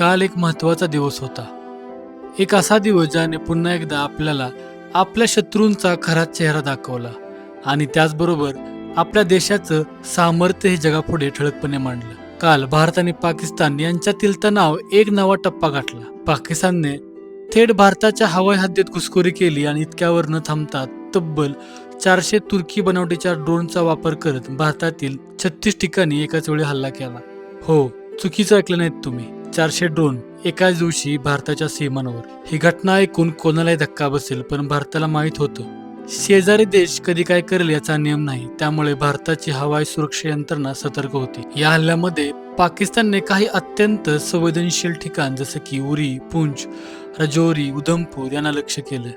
काल एक महत्त्वाचा दिवस होता. एक असा दिवस ज्याने पुन्हा एकदा आपल्याला आपल्या शत्रूंचा खरा चेहरा दाखवला आणि त्याचबरोबर आपल्या देशाचं सामर्थ्य हे जगापुढे ठळकपणे मांडलं. काल भारत आणि पाकिस्तान यांच्यातील तणाव एक नवा टप्पा गाठला. पाकिस्तानने थेट भारताच्या हवाई हद्दीत घुसखोरी केली आणि इतक्यावर न थांबता तब्बल चारशे तुर्की बनावटीच्या ड्रोनचा वापर करत भारतातील छत्तीस ठिकाणी एकाच वेळी हल्ला केला. हो चुकीचं ऐकलं नाहीत तुम्ही. चारशे ड्रोन एकाच दिवशी भारताच्या सीमांवर. ही घटना ऐकून कोणालाही धक्का बसेल पण भारताला माहीत होतं. शेजारी देश कधी काय करेल याचा नियम नाही. त्यामुळे भारताची हवाई सुरक्षा यंत्रणा सतर्क होती. या हल्ल्यामध्ये पाकिस्तानने काही अत्यंत संवेदनशील ठिकाण जसं की उरी पुंछ रजौरी उधमपूर यांना लक्ष केलं.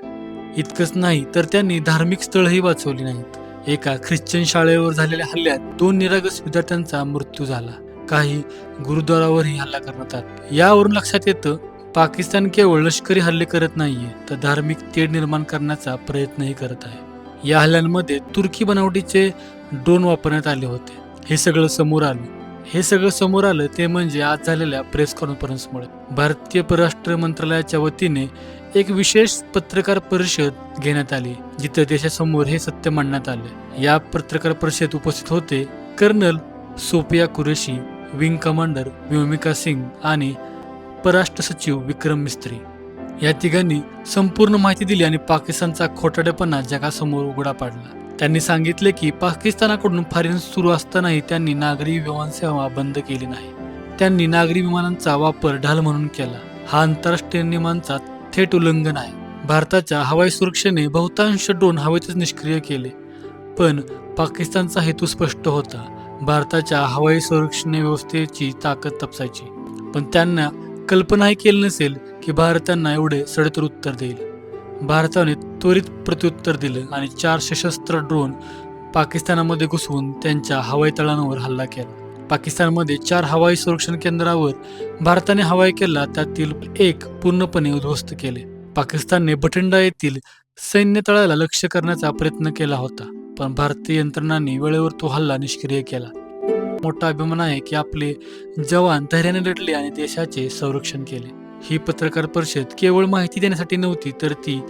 इतकंच नाही तर त्यांनी धार्मिक स्थळही वाचवली नाहीत. एका ख्रिश्चन शाळेवर झालेल्या हल्ल्यात दोन निरागस विद्यार्थ्यांचा मृत्यू झाला. काही गुरुद्वारावरही हल्ला करण्यात आला. यावरून लक्षात येतं पाकिस्तान केवळ लष्करी हल्ले करत नाहीये तर धार्मिक तेढ निर्माण करण्याचा प्रयत्नही करत आहे. या हल्ल्यांमध्ये तुर्की बनावटीचे ड्रोन वापरण्यात आले होते. हे सगळं समोर आलं. हे सगळं समोर आलं ते म्हणजे आज झालेल्या प्रेस कॉन्फरन्समुळे भारतीय परराष्ट्र मंत्रालयाच्या वतीने एक विशेष पत्रकार परिषद घेण्यात आली जिथे देशासमोर हे सत्य मांडण्यात आले. या पत्रकार परिषदेत उपस्थित होते colonel Sofiya Qureshi wing commander Vyomika Singh आणि परराष्ट्र सचिव विक्रम मिस्त्री. या तिघांनी संपूर्ण माहिती दिली आणि पाकिस्तानचा खोटाडेपणा जगासमोर उघडा पाडला. त्यांनी सांगितले की पाकिस्तानाकडून फायरिंग सुरू असतानाही त्यांनी नागरी विमानसेवा बंद केली नाही. त्यांनी नागरी विमानांचा वापर ढाल म्हणून केला. हा आंतरराष्ट्रीय नियमांचा थेट उल्लंघन आहे. भारताच्या हवाई सुरक्षेने बहुतांश ड्रोन हवेतच निष्क्रिय केले पण पाकिस्तानचा हेतू स्पष्ट होता. भारताच्या हवाई संरक्षण व्यवस्थेची ताकद तपासायची. पण त्यांना कल्पनाही केली नसेल की भारत त्यांना एवढे सडतर उत्तर देईल. भारताने त्वरित प्रत्युत्तर दिलं आणि चार सशस्त्र ड्रोन पाकिस्तानामध्ये घुसवून त्यांच्या हवाई तळांवर हल्ला केला. पाकिस्तानमध्ये चार हवाई संरक्षण केंद्रावर भारताने हवाई केला त्यातील एक पूर्णपणे उद्ध्वस्त केले. पाकिस्तानने बठिंडा येथील सैन्य तळाला लक्ष्य करण्याचा प्रयत्न केला होता. पण भारतीय यंत्रणांनी वेळेवर तो हल्ला निष्क्रिय केला. मोठा अभिमान आहे की आपले जवान धैर्याने लढले आणि देशाचे संरक्षण केले. ही पत्रकार परिषद केवळ माहिती देण्यासाठी नव्हती तर ती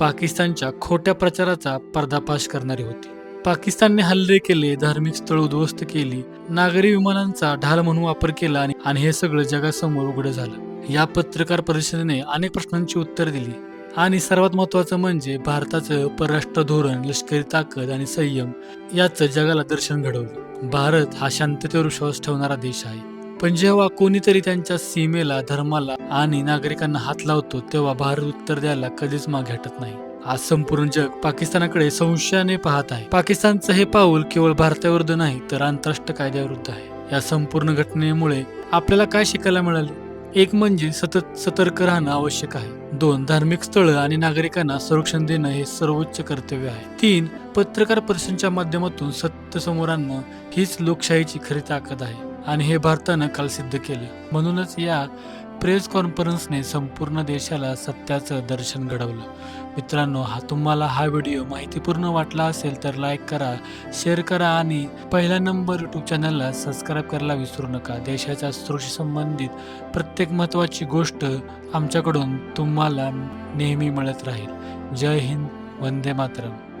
पाकिस्तानच्या खोट्या प्रचाराचा पर्दाफाश करणारी होती. पाकिस्तानने हल्ले केले धार्मिक स्थळ उद्ध्वस्त केली नागरी विमानांचा ढाल म्हणून वापर केला आणि आणि हे सगळं जगासमोर उघड झालं. या पत्रकार परिषदेने अनेक प्रश्नांची उत्तर दिली. आणि सर्वात महत्वाचं म्हणजे भारताचं परराष्ट्र धोरण लष्करी ताकद आणि संयम याचं जगाला दर्शन घडवलं. भारत हा शांततेवर विश्वास ठेवणारा देश आहे. पण जेव्हा कोणीतरी त्यांच्या सीमेला धर्माला आणि नागरिकांना हात लावतो तेव्हा भारत उत्तर द्यायला कधीच मागे हटत नाही. आज संपूर्ण जग पाकिस्तानाकडे संशयाने पाहत आहे. पाकिस्तानचं हे पाऊल केवळ भारताविरुद्ध नाही तर आंतरराष्ट्रीय कायद्याविरुद्ध आहे. या संपूर्ण घटनेमुळे आपल्याला काय शिकायला मिळाले? एक म्हणजे सतत सतर्क राहणं आवश्यक आहे. दोन धार्मिक स्थळं आणि नागरिकांना संरक्षण देणं हे सर्वोच्च कर्तव्य आहे. तीन पत्रकार परिषदेच्या माध्यमातून सत्य समोर आणणं हीच लोकशाहीची खरी ताकद आहे आणि हे भारतानं काल सिद्ध केलं. म्हणूनच या प्रेस कॉन्फरन्सने संपूर्ण देशाला सत्याचं दर्शन घडवलं. मित्रांनो हा तुम्हाला हा व्हिडिओ माहितीपूर्ण वाटला असेल तर लाईक करा शेअर करा आणि पहिला नंबर यूट्यूब चॅनलला सबस्क्राईब करायला विसरू नका. देशाच्या सुरक्षे संबंधित प्रत्येक महत्त्वाची गोष्ट आमच्याकडून तुम्हाला नेहमी मिळत राहील. जय हिंद वंदे मातरम.